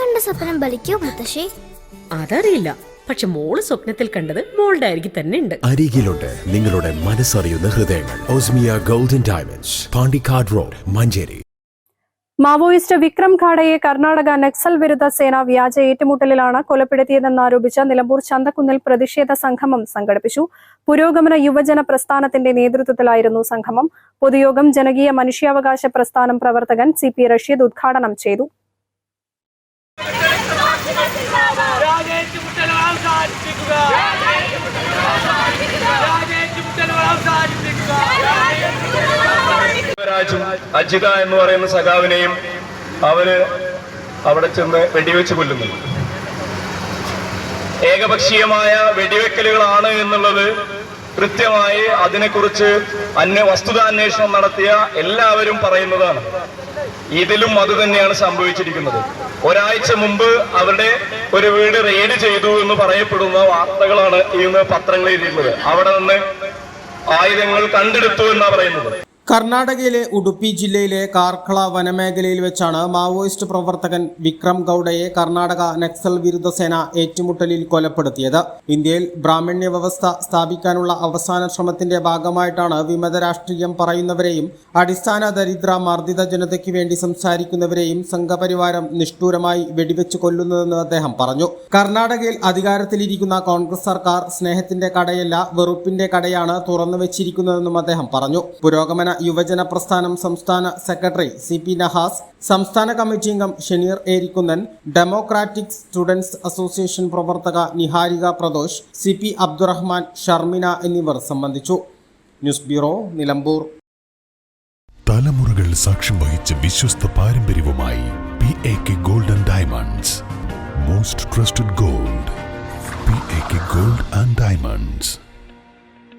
കണ്ട സ്വപ്നം ബലിക്കോ മുത്തശ്ശി? അതറിയില്ല. പക്ഷെ മോൾ സ്വപ്നത്തിൽ കണ്ടത് മോളുടെ അരികിൽ തന്നെ ഉണ്ട്. അരികിലുണ്ട് നിങ്ങളുടെ മനസ്സറിയുന്ന ഹൃദയങ്ങൾ. Osmia Golden Diamonds Pandikkad road Manjeri. Maoist Vikram ഖാഡയെ Karnataka Naxal വിരുദ്ധ സേന വ്യാജ ഏറ്റുമുട്ടലിലാണ് കൊലപ്പെടുത്തിയതെന്നാരോപിച്ച് നിലമ്പൂർ ചന്തക്കുന്നിൽ പ്രതിഷേധ സംഗമം സംഘടിപ്പിച്ചു. പുരോഗമന യുവജന പ്രസ്ഥാനത്തിന്റെ നേതൃത്വത്തിലായിരുന്നു സംഗമം. പൊതുയോഗം ജനകീയ മനുഷ്യാവകാശ പ്രസ്ഥാനം പ്രവർത്തകൻ സി പി റഷീദ് ഉദ്ഘാടനം ചെയ്തു. അജിത എന്ന് പറയുന്ന സഖാവിനെയും അവർ അവിടെ ചെന്ന് വെടിവെച്ച് കൊല്ലുന്നു. ഏകപക്ഷീയമായ വെടിവെക്കലുകളാണ് എന്നുള്ളത് കൃത്യമായി അതിനെക്കുറിച്ച് അന്വ വസ്തുതാന്വേഷണം നടത്തിയ എല്ലാവരും പറയുന്നതാണ്. ഇതിലും അത് തന്നെയാണ് സംഭവിച്ചിരിക്കുന്നത്. ഒരാഴ്ച മുമ്പ് അവരുടെ ഒരു വീട് റെയ്ഡ് ചെയ്തു എന്ന് പറയപ്പെടുന്ന വാർത്തകളാണ് ഇന്ന് പത്രങ്ങളിൽ എഴുതിയിട്ടുള്ളത് അവിടെ നിന്ന് ആയുധങ്ങൾ കണ്ടെടുത്തു എന്നാണ് പറയുന്നത്. കർണാടകയിലെ ഉടുപ്പി ജില്ലയിലെ കാർക്കള വനമേഖലയിൽ വെച്ചാണ് മാവോയിസ്റ്റ് പ്രവർത്തകൻ വിക്രം ഗൌഡയെ കർണാടക നക്സൽ വിരുദ്ധ സേന ഏറ്റുമുട്ടലിൽ കൊലപ്പെടുത്തിയത്. ഇന്ത്യയിൽ ബ്രാഹ്മണ്യ വ്യവസ്ഥ സ്ഥാപിക്കാനുള്ള അവസാന ശ്രമത്തിന്റെ ഭാഗമായിട്ടാണ് വിമത രാഷ്ട്രീയം പറയുന്നവരെയും അടിസ്ഥാന ദരിദ്ര മർദ്ദിത ജനതയ്ക്ക് വേണ്ടി സംസാരിക്കുന്നവരെയും സംഘപരിവാരം നിഷ്ഠൂരമായി വെടിവെച്ച് കൊല്ലുന്നതെന്ന് അദ്ദേഹം പറഞ്ഞു. കർണാടകയിൽ അധികാരത്തിലിരിക്കുന്ന കോൺഗ്രസ് സർക്കാർ സ്നേഹത്തിന്റെ കടയല്ല വെറുപ്പിന്റെ കടയാണ് തുറന്നു വെച്ചിരിക്കുന്നതെന്നും അദ്ദേഹം പറഞ്ഞു. പുരോഗമന യുവജന പ്രസ്ഥാനം സംസ്ഥാന സെക്രട്ടറി സി പി നഹാസ് സംസ്ഥാന കമ്മിറ്റി അംഗം Shenir Erikkunnan Democratic Students Association പ്രവർത്തക നിഹാരിക പ്രദോഷ് സി പി അബ്ദുറഹ്മാൻ ഷർമിന എന്നിവർ സംബന്ധിച്ചു. News bureau Nilambur. തലമുറകൾ സാക്ഷ്യം വഹിച്ച വിശ്വസ്ത പാരമ്പര്യവുമായി P A K Golden Diamonds. Most trusted gold P A K Gold and Diamonds.